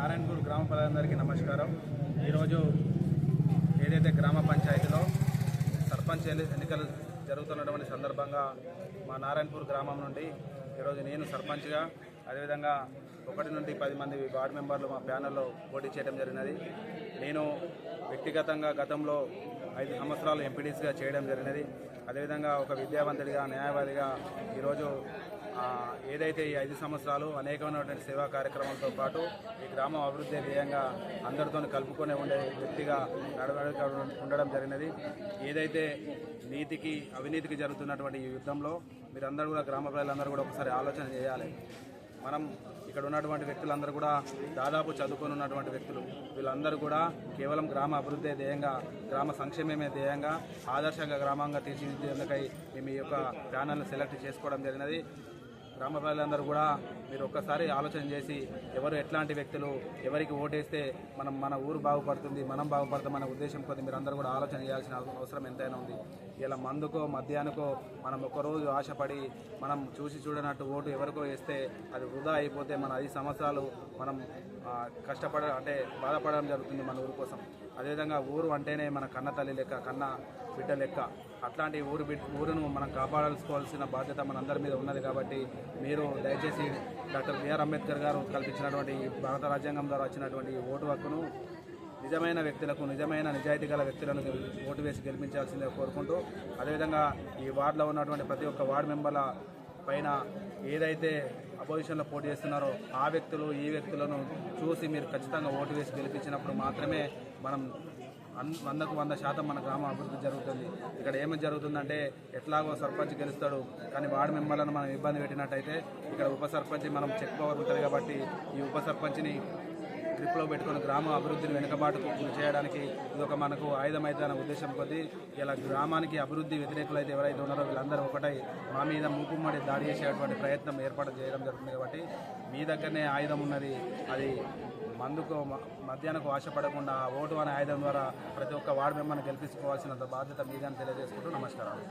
నారాయణపూర్ గ్రామ ప్రజలందరికీ నమస్కారం. ఈరోజు ఏదైతే గ్రామ పంచాయతీలో సర్పంచ్ ఎన్నికలు జరుగుతున్నటువంటి సందర్భంగా మా నారాయణపూర్ గ్రామం నుండి ఈరోజు నేను సర్పంచ్గా అదేవిధంగా ఒకటి నుండి పది మంది వార్డు మెంబర్లు మా ప్యానల్లో పోటీ చేయడం జరిగినది. నేను వ్యక్తిగతంగా గతంలో ఐదు సంవత్సరాలు ఎంపీడీసీగా చేయడం జరిగినది. అదేవిధంగా ఒక విద్యావంతుడిగా న్యాయవాదిగా ఈరోజు ఏదైతే ఈ ఐదు సంవత్సరాలు అనేకమైనటువంటి సేవా కార్యక్రమాలతో పాటు ఈ గ్రామం అభివృద్ధి ధ్యేయంగా అందరితో కలుపుకొని ఉండే వ్యక్తిగా నడవడిక ఉండడం జరిగినది. ఏదైతే నీతికి అవినీతికి జరుగుతున్నటువంటి ఈ యుద్ధంలో మీరందరూ కూడా గ్రామ ప్రజలందరూ కూడా ఒకసారి ఆలోచన చేయాలి. మనం ఇక్కడ ఉన్నటువంటి వ్యక్తులందరూ కూడా దాదాపు చదువుకొని ఉన్నటువంటి వ్యక్తులు. వీళ్ళందరూ కూడా కేవలం గ్రామ అభివృద్ధి ధ్యేయంగా గ్రామ సంక్షేమమే ధ్యేయంగా ఆదర్శంగా గ్రామంగా తీర్చిదిద్దేందుకై మేము ఈ యొక్క ప్యానల్ని సెలెక్ట్ చేసుకోవడం జరిగినది. గ్రామ ప్రజలందరూ కూడా మీరు ఒక్కసారి ఆలోచన చేసి ఎవరు ఎట్లాంటి వ్యక్తులు ఎవరికి ఓటేస్తే మనం మన ఊరు బాగుపడుతుంది మనం బాగుపడతామనే ఉద్దేశం కొద్ది మీరు అందరూ కూడా ఆలోచన చేయాల్సిన అవసరం ఎంతైనా ఉంది. ఇలా మందుకో మద్యానికో మనం ఒకరోజు ఆశపడి మనం చూసి చూడనట్టు ఓటు ఎవరికో వేస్తే అది వృధా అయిపోతే మన ఐదు సంవత్సరాలు మనం కష్టపడ అంటే బాధపడడం జరుగుతుంది మన ఊరు కోసం. అదేవిధంగా ఊరు అంటేనే మన కన్న తల్లి లెక్క కన్న బిడ్డ లెక్క. అట్లాంటి ఊరు బిడ్ ఊరును మనం కాపాడాల్సుకోవాల్సిన బాధ్యత మనందరి మీద ఉన్నది కాబట్టి మీరు దయచేసి డాక్టర్ బిఆర్ అంబేద్కర్ గారు కల్పించినటువంటి భారత రాజ్యాంగం ద్వారా వచ్చినటువంటి ఓటు హక్కును నిజమైన వ్యక్తులకు నిజమైన నిజాయితీ గల వ్యక్తులను ఓటు వేసి గెలిపించాల్సిందిగా కోరుకుంటూ అదేవిధంగా ఈ వార్డులో ఉన్నటువంటి ప్రతి ఒక్క వార్డు మెంబర్ల పైన ఏదైతే అపోజిషన్లో పోటీ చేస్తున్నారో ఆ వ్యక్తులు ఈ వ్యక్తులను చూసి మీరు ఖచ్చితంగా ఓటు వేసి గెలిపించినప్పుడు మాత్రమే మనం వందకు వంద శాతం మన గ్రామ అభివృద్ధి జరుగుతుంది. ఇక్కడ ఏమి జరుగుతుందంటే ఎట్లాగో సర్పంచ్ గెలుస్తాడు కానీ వార్డు మెంబర్లను మనం ఇబ్బంది పెట్టినట్టయితే ఇక్కడ ఉప సర్పంచ్ మనం చెక్ పవర్ ఉంటుంది కాబట్టి ఈ ఉప సర్పంచ్ని గ్రిప్లో పెట్టుకొని గ్రామ అభివృద్ధిని వెనుకబాటుకు గురి చేయడానికి ఇది ఒక మనకు ఆయుధం అయితే అనే ఉద్దేశం కొద్దీ ఇలా గ్రామానికి అభివృద్ధి వ్యతిరేకులు అయితే ఎవరైతే ఉన్నారో వీళ్ళందరూ ఒకటై మా మీద మూకుమ్మడి దాడి చేసేటువంటి ప్రయత్నం ఏర్పాటు చేయడం జరుగుతుంది కాబట్టి మీ దగ్గరనే ఆయుధం ఉన్నది. అది మందుకు మధ్యాహ్నకు ఆశపడకుండా ఆ ఓటు అనే ఆయుధం ద్వారా ప్రతి ఒక్క వార్డు మెంబర్ని గెలిపించుకోవాల్సినంత బాధ్యత మీదని తెలియజేసుకుంటూ నమస్కారాలు.